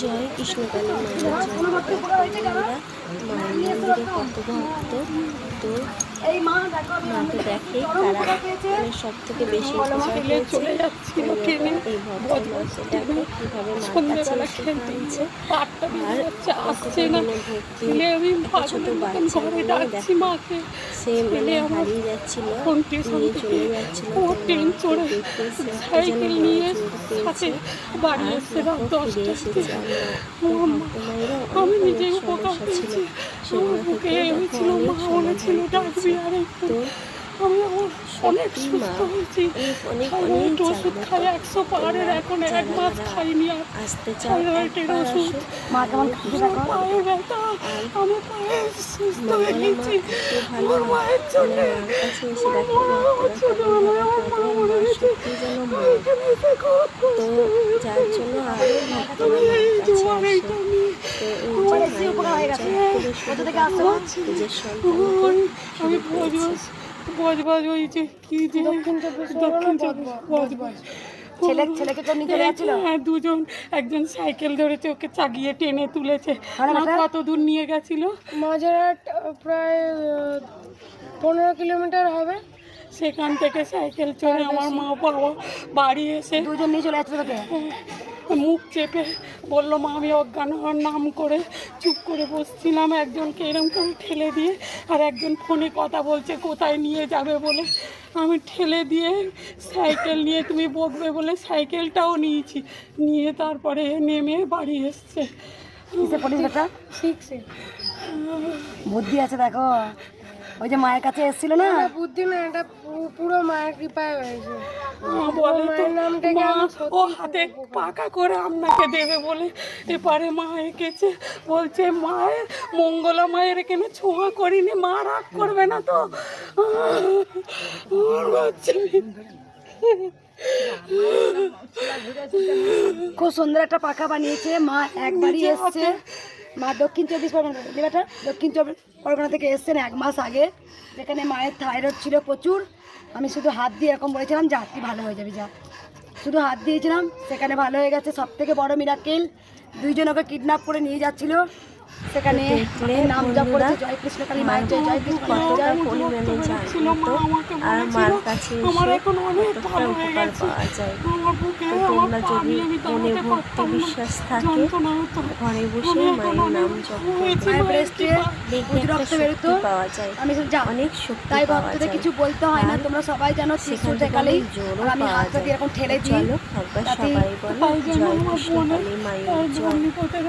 জয় কৃষ্ণকালী মায়ের মন্দিরে কত ভক্ত তো মাকে দেখে তারা সব থেকে বেশি এই ভক্ত ছোট চলে যাচ্ছিল ট্রেন সাইকেল নিয়ে বাড়ি এসছে আমি নিজেই উপকার ছিল পেয়েছি আমার বুকে সমাধান ডাকবি আর একটু অনেক সুস্থ হয়েছি থাইরয়েড ওষুধ। খাই একশো পাহাড়ের এখন এক মাস খাইনি আর থাইরয়েডের ওষুধ পায়ে ব্যথা আমি পায়ে সুস্থ হয়ে গেছি আমার মায়ের জন্য মানে যার জন্য আরও আমি বজবাজ ওই যে কি যে দক্ষিণ চব্বিশ বজবাজ ছেলে ছেলেকে তো নিয়ে চলে যাচ্ছিল হ্যাঁ দুজন একজন সাইকেল ধরেছে ওকে চাগিয়ে টেনে তুলেছে। কত দূর নিয়ে গেছিল? আহ, প্রায় পনেরো কিলোমিটার হবে। সেখান থেকে সাইকেল চড়ে আমার মা বাবা বাড়ি এসে দুজন নিয়ে চলে যাচ্ছিল মুখ চেপে বলল মা আমি অজ্ঞান হওয়ার নাম করে চুপ করে বসছিলাম। একজনকে এরম করে ঠেলে দিয়ে আর একজন ফোনে কথা বলছে কোথায় নিয়ে যাবে? বলে আমি ঠেলে দিয়ে সাইকেল নিয়ে তুমি বকবে? বলে সাইকেলটাও নিয়েছি। নিয়ে তারপরে নেমে বাড়ি এসছে। বুদ্ধি আছে দেখো। ওই যে মায়ের কাছে এসেছিল না? বুদ্ধি না এটা পুরো মায়ের কৃপায় হয়েছে। ও হাতে পাকা করে আপনাকে দেবে বলে এপারে মা এঁকেছে। বলছে মায়ের মঙ্গলা মায়ের এখানে ছোঁয়া করিনি মা রাগ করবে না তো? খুব সুন্দর একটা পাখা বানিয়েছে। মা একবারই এসছে। মা দক্ষিণ চব্বিশ পরগনা দক্ষিণ চব্বিশ পরগনা থেকে এসছেন এক মাস আগে। যেখানে মায়ের থাইরয়েড ছিল প্রচুর। আমি শুধু হাত দিয়ে এরকম বলেছিলাম যে হাতটি ভালো হয়ে যাবে, যা। শুধু হাত দিয়েছিলাম, সেখানে ভালো হয়ে গেছে। সব থেকে বড় মিরাকেল দুইজন ওকে কিডন্যাপ করে নিয়ে যাচ্ছিল। সেখানে নাম জপ করেছে জয় কৃষ্ণ কালী মায়ের জয় জয় কৃষ্ণ কতটা পরিমাণে ছিল মা জাগ্রত আমাকে আর মার কাছে আমার এখন অনেক কতটা ভালো হয়ে গেছে। পাওয়া যায় আমার বুকে তোমরা যদি মনে ভক্তি বিশ্বাস থাকে ঘরে বসে মায়ের নাম জপ হয়েছি, মায়ের মায়ের ব্রেস্টে কৃপা। দেখবে প্রচুর একটা রক্ত বেরোতো শক্তি পাওয়া যায়। আমি অনেক শক্তি তাই ভক্তদের কিছু বলতে হয় না। তোমরা সবাই জানো আর আমি পাওয়া হাতটা দিয়ে এরকম ঠেলে দিই। চলো সবাই বলো জয় কৃষ্ণ কালী মায়ের জয় ধর্মীপতের